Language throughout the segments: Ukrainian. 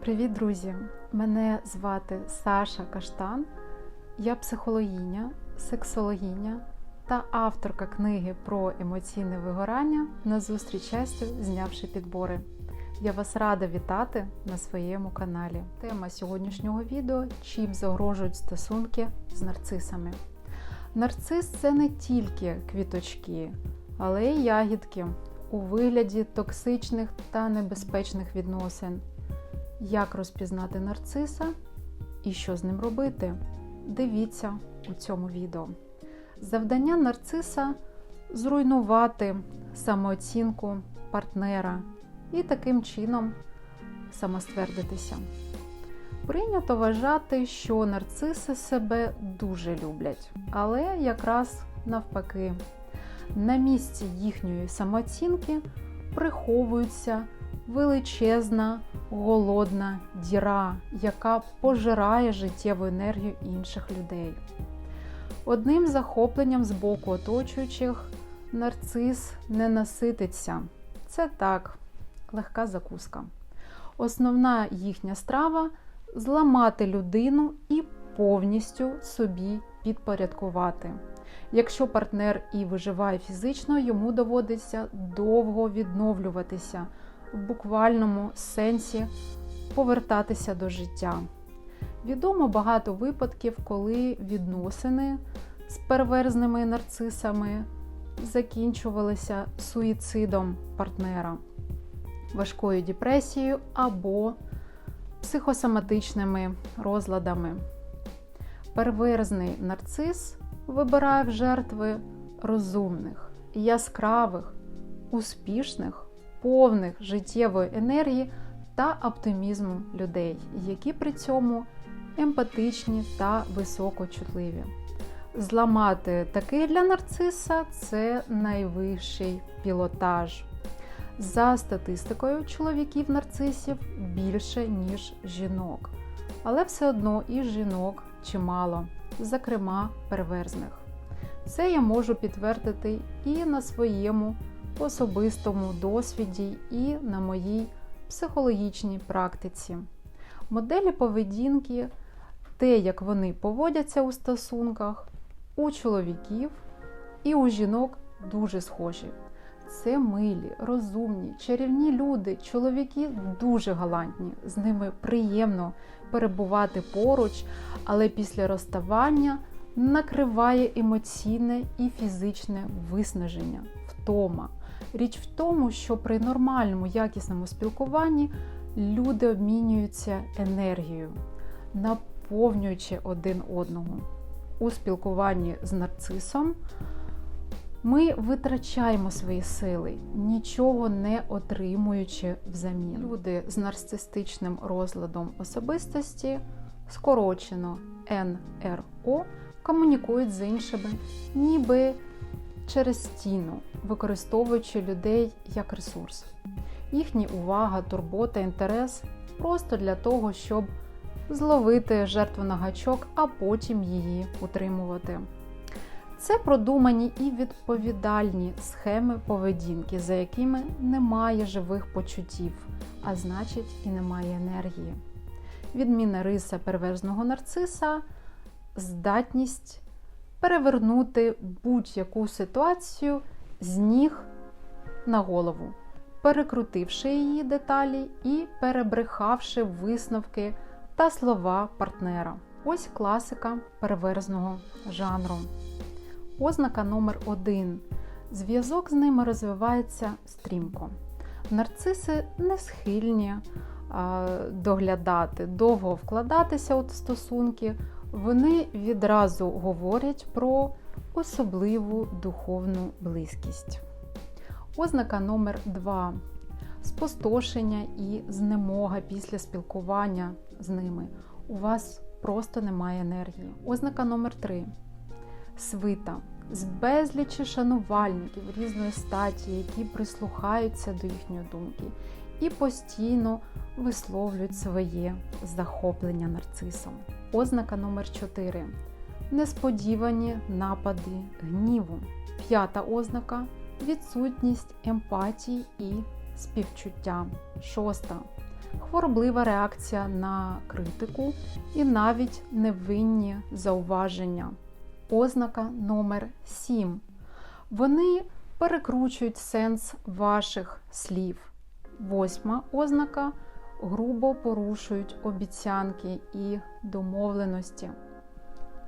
Привіт, друзі! Мене звати Саша Каштан. Я психологиня, сексологиня та авторка книги про емоційне вигорання на зустріч щастю, знявши підбори. Я вас рада вітати на своєму каналі. Тема сьогоднішнього відео чим загрожують стосунки з нарцисами. Нарцис це не тільки квіточки, але й ягідки у вигляді токсичних та небезпечних відносин. Як розпізнати нарциса і що з ним робити? Дивіться у цьому відео. Завдання нарциса зруйнувати самооцінку партнера і таким чином самоствердитися. Прийнято вважати, що нарциси себе дуже люблять, але якраз навпаки, на місці їхньої самооцінки приховується величезна голодна діра, яка пожирає життєву енергію інших людей. Одним захопленням з боку оточуючих нарцис не насититься. Це так, легка закуска. Основна їхня страва зламати людину і повністю собі підпорядкувати. Якщо партнер і виживає фізично, йому доводиться довго відновлюватися в буквальному сенсі повертатися до життя. Відомо багато випадків, коли відносини з перверзними нарцисами закінчувалися суїцидом партнера, важкою депресією або психосоматичними розладами. Перверзний нарцис вибирає в жертви розумних, яскравих, успішних повних життєвої енергії та оптимізму людей, які при цьому емпатичні та високочутливі. Зламати такий для нарциса це найвищий пілотаж. За статистикою, чоловіків нарцисів більше, ніж жінок. Але все одно і жінок чимало, зокрема перверзних. Це я можу підтвердити і на своєму особистому досвіді і на моїй психологічній практиці. Моделі поведінки, те, як вони поводяться у стосунках, у чоловіків і у жінок дуже схожі. Це милі, розумні, чарівні люди, чоловіки дуже галантні, з ними приємно перебувати поруч, але після розставання накриває емоційне і фізичне виснаження, втома. Річ в тому, що при нормальному якісному спілкуванні люди обмінюються енергією, наповнюючи один одного. У спілкуванні з нарцисом ми витрачаємо свої сили, нічого не отримуючи взамін. Люди з нарцистичним розладом особистості, скорочено НРО, комунікують з іншими, ніби через стіну, використовуючи людей як ресурс. Їхні увага, турбота, інтерес просто для того, щоб зловити жертву на гачок, а потім її утримувати. Це продумані і відповідальні схеми поведінки, за якими немає живих почуттів, а значить і немає енергії. Відмінна риса перверзного нарциса здатність перевернути будь-яку ситуацію з ніг на голову, перекрутивши її деталі і перебрехавши висновки та слова партнера. Ось класика переверзного жанру. Ознака номер 1 Зв'язок з ними розвивається стрімко. Нарциси не схильні доглядати, довго вкладатися у стосунки, вони відразу говорять про особливу духовну близькість. Ознака номер 2 спустошення і знемога після спілкування з ними. У вас просто немає енергії. Ознака номер 3 свита. З безлічі шанувальників різної статі, які прислухаються до їхньої думки і постійно висловлюють своє захоплення нарцисом. Ознака номер 4 несподівані напади гніву. П'ята ознака відсутність емпатії і співчуття. Шоста хвороблива реакція на критику і навіть невинні зауваження. Ознака номер 7. Вони перекручують сенс ваших слів. Восьма ознака грубо порушують обіцянки і домовленості.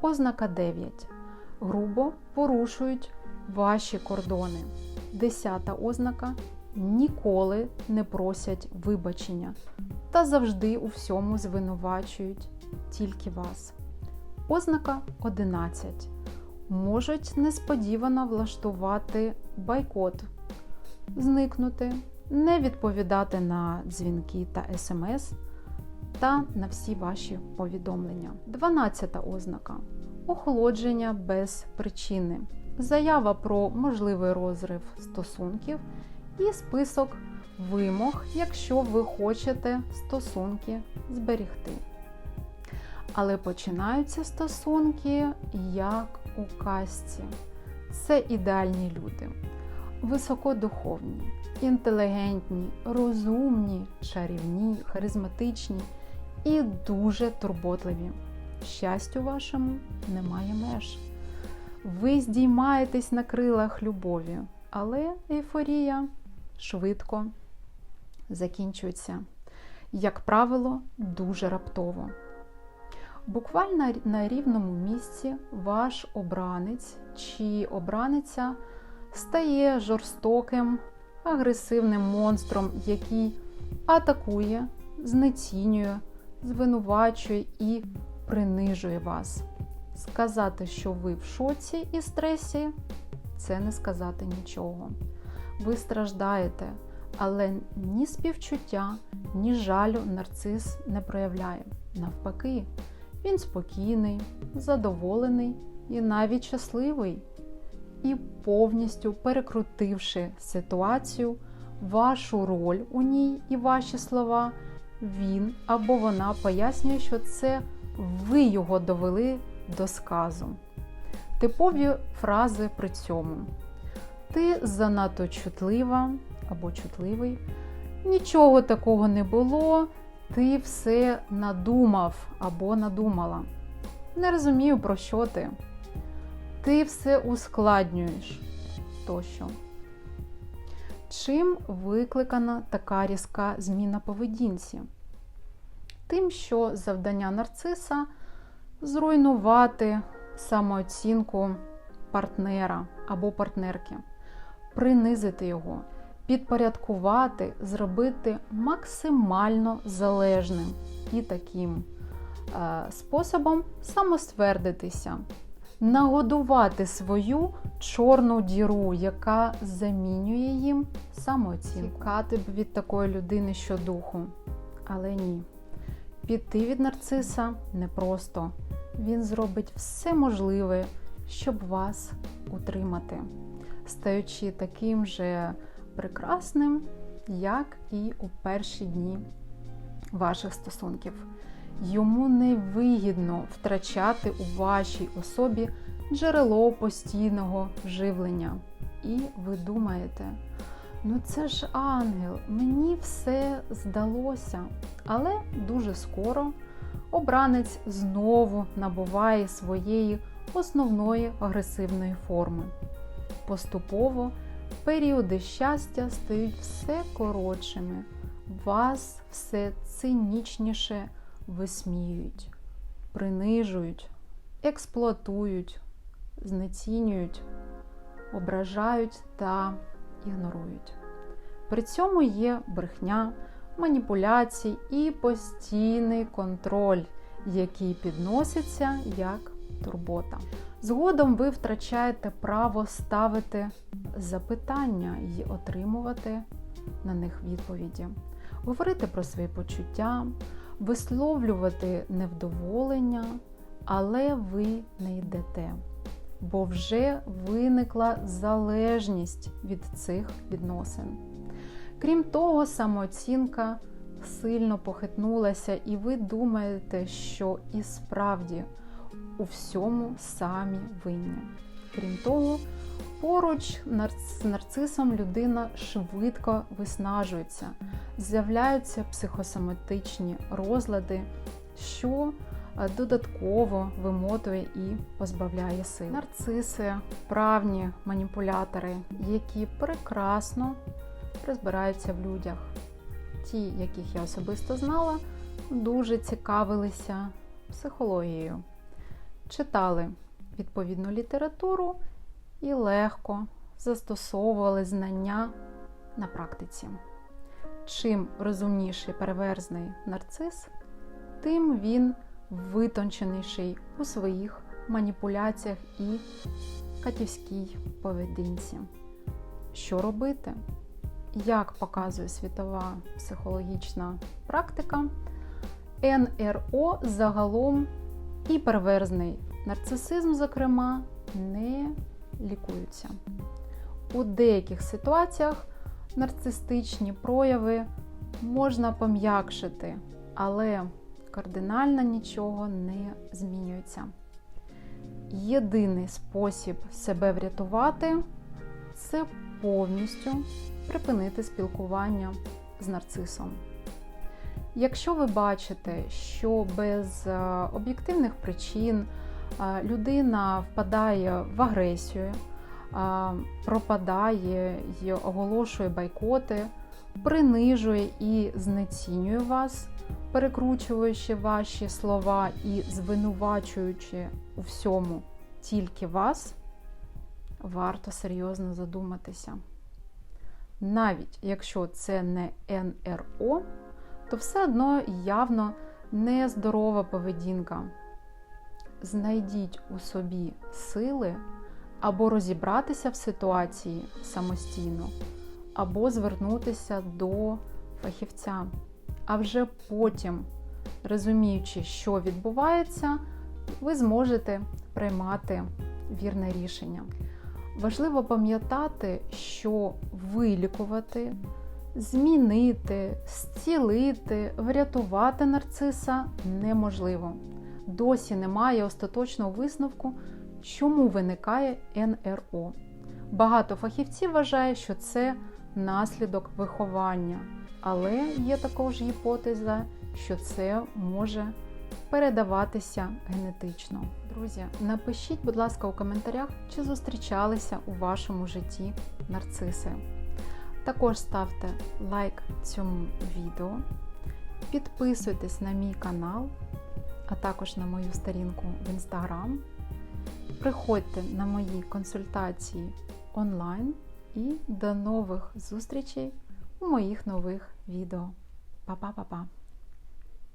Ознака 9. Грубо порушують ваші кордони. Десята ознака ніколи не просять вибачення та завжди у всьому звинувачують тільки вас. Ознака 11. Можуть несподівано влаштувати байкот, зникнути, не відповідати на дзвінки та смс та на всі ваші повідомлення. 12 ознака охолодження без причини. Заява про можливий розрив стосунків і список вимог, якщо ви хочете стосунки зберігти. Але починаються стосунки як у казці. Це ідеальні люди, високодуховні, інтелігентні, розумні, чарівні, харизматичні і дуже турботливі. Щастю вашому немає меж. Ви здіймаєтесь на крилах любові, але ейфорія швидко закінчується, як правило, дуже раптово. Буквально на рівному місці ваш обранець чи обраниця стає жорстоким, агресивним монстром, який атакує, знецінює, звинувачує і принижує вас. Сказати, що ви в шоці і стресі, це не сказати нічого. Ви страждаєте, але ні співчуття, ні жалю нарцис не проявляє. Навпаки, він спокійний, задоволений і навіть щасливий. І повністю перекрутивши ситуацію, вашу роль у ній і ваші слова, він або вона пояснює, що це ви його довели до сказу. Типові фрази при цьому. Ти занадто чутлива або чутливий. Нічого такого не було, ти все надумав або надумала. Не розумію, про що ти. Ти все ускладнюєш тощо. Чим викликана така різка зміна поведінці? Тим, що завдання нарциса зруйнувати самооцінку партнера або партнерки, принизити його, підпорядкувати, зробити максимально залежним і таким е, способом самоствердитися, нагодувати свою чорну діру, яка замінює їм самооцінку. Тікати б від такої людини щодуху. Але ні. Піти від нарциса непросто. Він зробить все можливе, щоб вас утримати, стаючи таким же прекрасним, як і у перші дні ваших стосунків. Йому не вигідно втрачати у вашій особі джерело постійного живлення. І ви думаєте, ну це ж ангел, мені все здалося. Але дуже скоро обранець знову набуває своєї основної агресивної форми. Поступово періоди щастя стають все коротшими, вас все цинічніше висміюють, принижують, експлуатують, знецінюють, ображають та ігнорують. При цьому є брехня, маніпуляції і постійний контроль, який підноситься як турбота. Згодом ви втрачаєте право ставити запитання і отримувати на них відповіді, говорити про свої почуття, висловлювати невдоволення, але ви не йдете, бо вже виникла залежність від цих відносин. Крім того, самооцінка сильно похитнулася, і ви думаєте, що і справді у всьому самі винні. Крім того, Поруч з нарцисом людина швидко виснажується, з'являються психосоматичні розлади, що е, додатково вимотує і позбавляє сил. Нарциси правні маніпулятори, які прекрасно розбираються в людях. Ті, яких я особисто знала, дуже цікавилися психологією, читали відповідну літературу і легко застосовували знання на практиці. Чим розумніший переверзний нарцис, тим він витонченіший у своїх маніпуляціях і катівській поведінці. Що робити? Як показує світова психологічна практика, НРО загалом і перверзний нарцисизм, зокрема, не лікуються. У деяких ситуаціях нарцистичні прояви можна пом'якшити, але кардинально нічого не змінюється. Єдиний спосіб себе врятувати це повністю припинити спілкування з нарцисом. Якщо ви бачите, що без е, об'єктивних причин людина впадає в агресію, пропадає і оголошує байкоти, принижує і знецінює вас, перекручуючи ваші слова і звинувачуючи у всьому тільки вас, варто серйозно задуматися. Навіть якщо це не НРО, то все одно явно нездорова поведінка. Знайдіть у собі сили або розібратися в ситуації самостійно, або звернутися до фахівця. А вже потім, розуміючи, що відбувається, ви зможете приймати вірне рішення. Важливо пам'ятати, що вилікувати, змінити, зцілити, врятувати нарциса неможливо. Досі немає остаточного висновку, чому виникає НРО. Багато фахівців вважає, що це наслідок виховання, але є також гіпотеза, що це може передаватися генетично. Друзі, напишіть, будь ласка, у коментарях, чи зустрічалися у вашому житті нарциси. Також ставте лайк цьому відео, підписуйтесь на мій канал, а також на мою сторінку в інстаграм. Приходьте на мої консультації онлайн і до нових зустрічей у моїх нових відео. Па-па-па-па!